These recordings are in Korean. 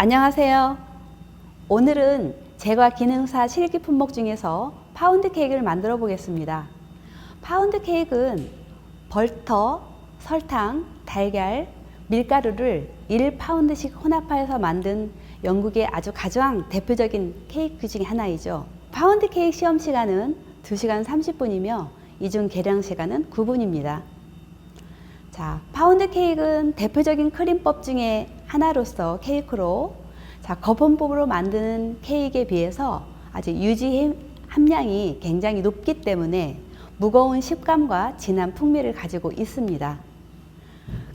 안녕하세요. 오늘은 제과 기능사 실기 품목 중에서 파운드 케이크를 만들어 보겠습니다. 파운드 케이크는 벌터, 설탕, 달걀, 밀가루를 1파운드씩 혼합하여서 만든 영국의 아주 가장 대표적인 케이크 중에 하나이죠. 파운드 케이크 시험 시간은 2시간 30분이며 이중 계량 시간은 9분입니다. 자, 파운드 케이크는 대표적인 크림법 중에 하나로서 케이크로 자, 거품법으로 만드는 케이크에 비해서 아주 유지 함량이 굉장히 높기 때문에 무거운 식감과 진한 풍미를 가지고 있습니다.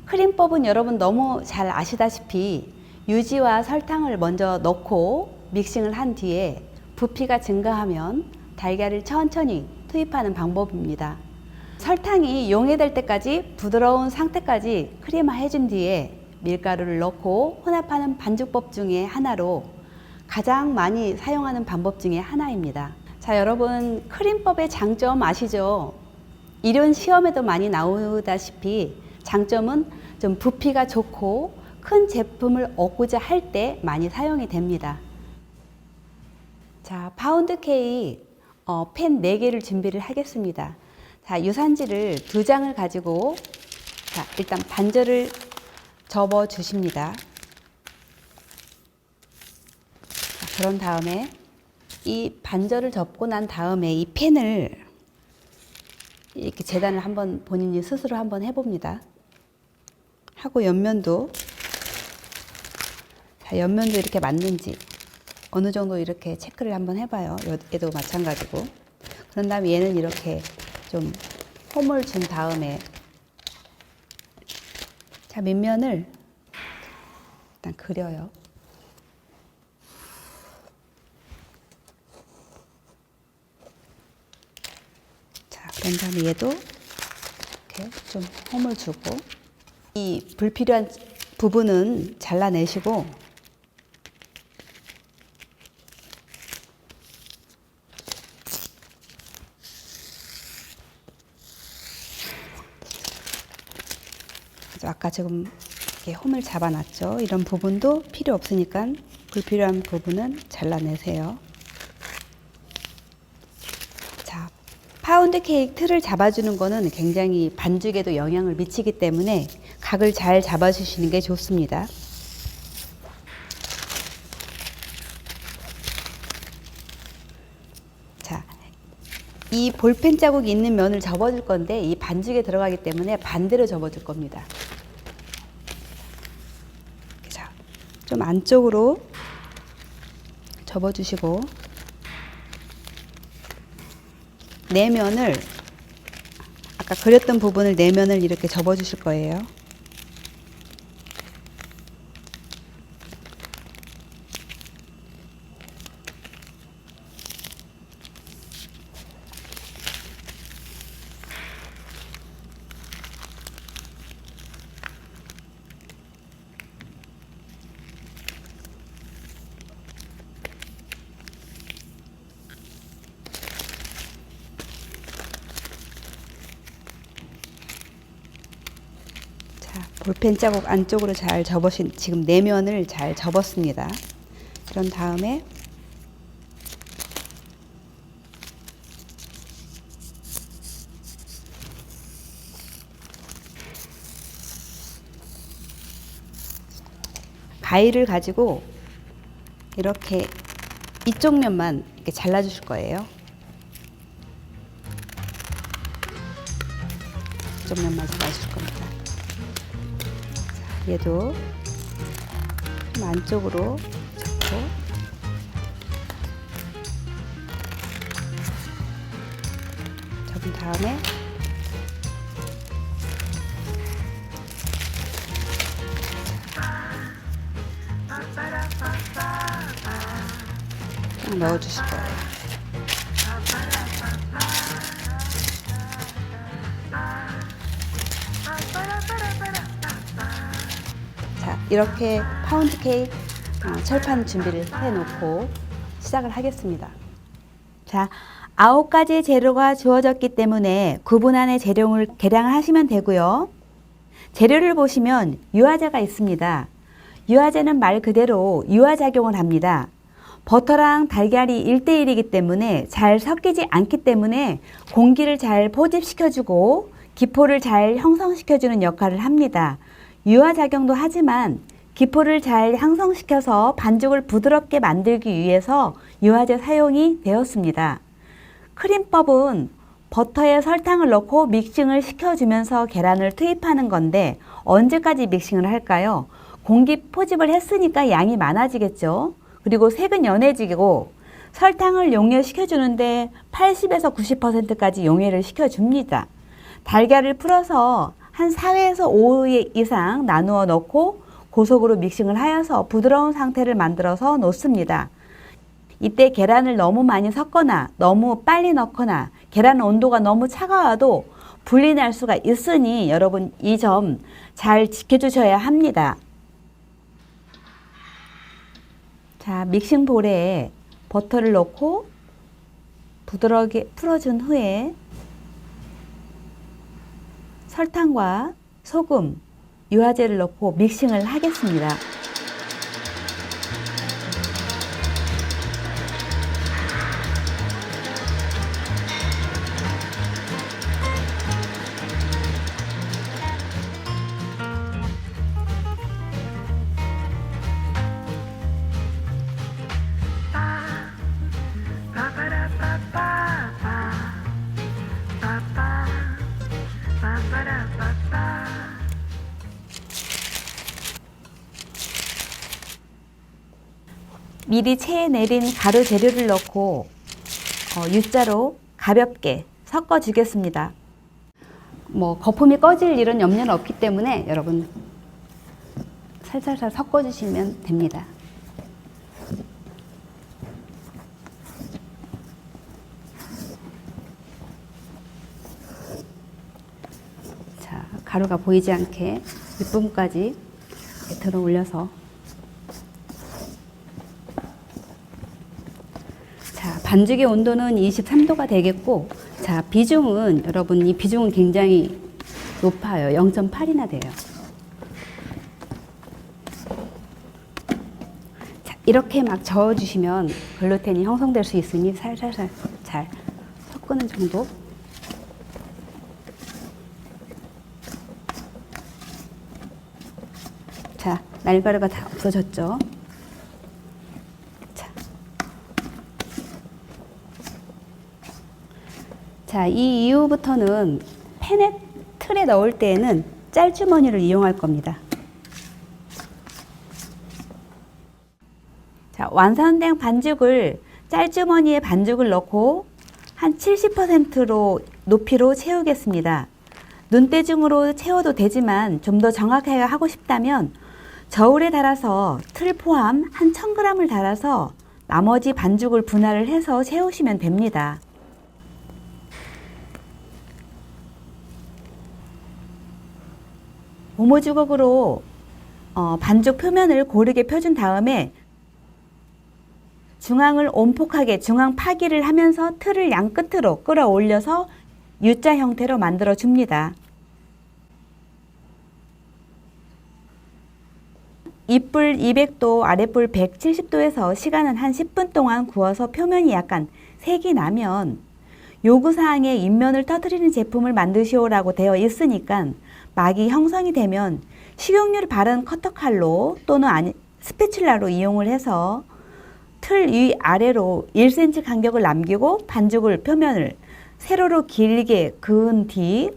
크림법은 여러분 너무 잘 아시다시피 유지와 설탕을 먼저 넣고 믹싱을 한 뒤에 부피가 증가하면 달걀을 천천히 투입하는 방법입니다. 설탕이 용해될 때까지 부드러운 상태까지 크림화 해준 뒤에 밀가루를 넣고 혼합하는 반죽법 중에 하나로 가장 많이 사용하는 방법 중에 하나입니다. 자, 여러분, 크림법의 장점 아시죠? 이런 시험에도 많이 나오다시피 장점은 좀 부피가 좋고 큰 제품을 얻고자 할 때 많이 사용이 됩니다. 자, 파운드 케이크 어, 팬 4개를 준비를 하겠습니다. 자, 유산지를 두 장을 가지고 자, 일단 반절을 접어 주십니다. 자, 그런 다음에 이 반절을 접고 난 다음에 이 펜을 이렇게 재단을 한번 본인이 스스로 한번 해봅니다. 하고 옆면도 자, 옆면도 이렇게 맞는지 어느 정도 이렇게 체크를 한번 해봐요. 얘도 마찬가지고. 그런 다음에 얘는 이렇게 좀 홈을 준 다음에 자 밑면을 일단 그려요. 자 그런 다음에 얘도 이렇게 좀 홈을 주고 이 불필요한 부분은 잘라내시고 아까 지금 이렇게 홈을 잡아놨죠. 이런 부분도 필요 없으니까 불필요한 부분은 잘라내세요. 자, 파운드 케이크 틀을 잡아주는 거는 굉장히 반죽에도 영향을 미치기 때문에 각을 잘 잡아주시는 게 좋습니다. 자, 이 볼펜 자국이 있는 면을 접어줄 건데 이 반죽에 들어가기 때문에 반대로 접어줄 겁니다. 자, 좀 안쪽으로 접어주시고 내면을 아까 그렸던 부분을 내면을 이렇게 접어주실 거예요. 자, 볼펜 자국 안쪽으로 잘 접으신 지금 내면을 잘 접었습니다. 그런 다음에 가위를 가지고 이렇게 이쪽 면만 이렇게 잘라 주실 거예요. 이쪽 면만 잘라 주실 겁니다. 얘도 좀 안쪽으로 잡고 접은 다음에 딱 넣어주실 거예요. 이렇게 파운드 케이크 어, 철판 준비를 해 놓고 시작을 하겠습니다. 자, 아홉 가지 재료가 주어졌기 때문에 9분 안에 재료를 계량을 하시면 되고요. 재료를 보시면 유화제가 있습니다. 유화제는 말 그대로 유화작용을 합니다. 버터랑 달걀이 1대1이기 때문에 잘 섞이지 않기 때문에 공기를 잘 포집시켜주고 기포를 잘 형성시켜주는 역할을 합니다. 유화작용도 하지만 기포를 잘 형성시켜서 반죽을 부드럽게 만들기 위해서 유화제 사용이 되었습니다. 크림법은 버터에 설탕을 넣고 믹싱을 시켜주면서 계란을 투입하는 건데 언제까지 믹싱을 할까요? 공기 포집을 했으니까 양이 많아지겠죠. 그리고 색은 연해지고 설탕을 용해시켜주는데 80에서 90%까지 용해를 시켜줍니다. 달걀을 풀어서 한 4회에서 5회 이상 나누어 넣고 고속으로 믹싱을 하여서 부드러운 상태를 만들어서 놓습니다. 이때 계란을 너무 많이 섞거나 너무 빨리 넣거나 계란 온도가 너무 차가워도 불이 날 수가 있으니 여러분 이 점 잘 지켜주셔야 합니다. 자, 믹싱 볼에 버터를 넣고 부드럽게 풀어준 후에 설탕과 소금, 유화제를 넣고 믹싱을 하겠습니다. 미리 체에 내린 가루 재료를 넣고 어, U자로 가볍게 섞어 주겠습니다. 뭐 거품이 꺼질 일은 염려는 없기 때문에 여러분 살살살 섞어 주시면 됩니다. 자, 가루가 보이지 않게 윗부분까지 들어 올려서 자, 반죽의 온도는 23도가 되겠고, 자, 비중은, 여러분, 이 비중은 굉장히 높아요. 0.8이나 돼요. 자, 이렇게 막 저어주시면 글루텐이 형성될 수 있으니 살살살 잘 섞는 정도. 자, 날가루가 다 없어졌죠. 자, 이 이후부터는 팬에 틀에 넣을 때에는 짤주머니를 이용할 겁니다. 자, 완성된 반죽을 짤주머니에 반죽을 넣고 한 70%로 높이로 채우겠습니다. 눈대중으로 채워도 되지만 좀 더 정확하게 하고 싶다면 저울에 달아서 틀 포함 한 1000g을 달아서 나머지 반죽을 분할을 해서 채우시면 됩니다. 고무주걱으로 어, 반죽 표면을 고르게 펴준 다음에 중앙을 온폭하게 중앙 파기를 하면서 틀을 양 끝으로 끌어올려서 U자 형태로 만들어 줍니다. 윗불 200도, 아랫불 170도에서 시간은 한 10분 동안 구워서 표면이 약간 색이 나면 요구사항에 윗면을 터트리는 제품을 만드시오라고 되어 있으니까 막이 형성이 되면 식용유를 바른 커터칼로 또는 아니, 스패츌라로 이용을 해서 틀 위 아래로 1cm 간격을 남기고 반죽을 표면을 세로로 길게 그은 뒤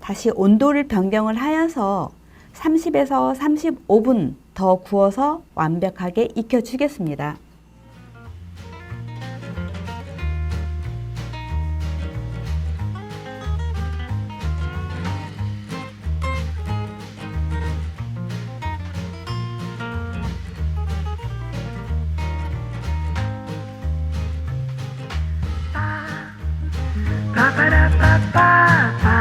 다시 온도를 변경을 하여서 30에서 35분 더 구워서 완벽하게 익혀주겠습니다. pa pa pa pa pa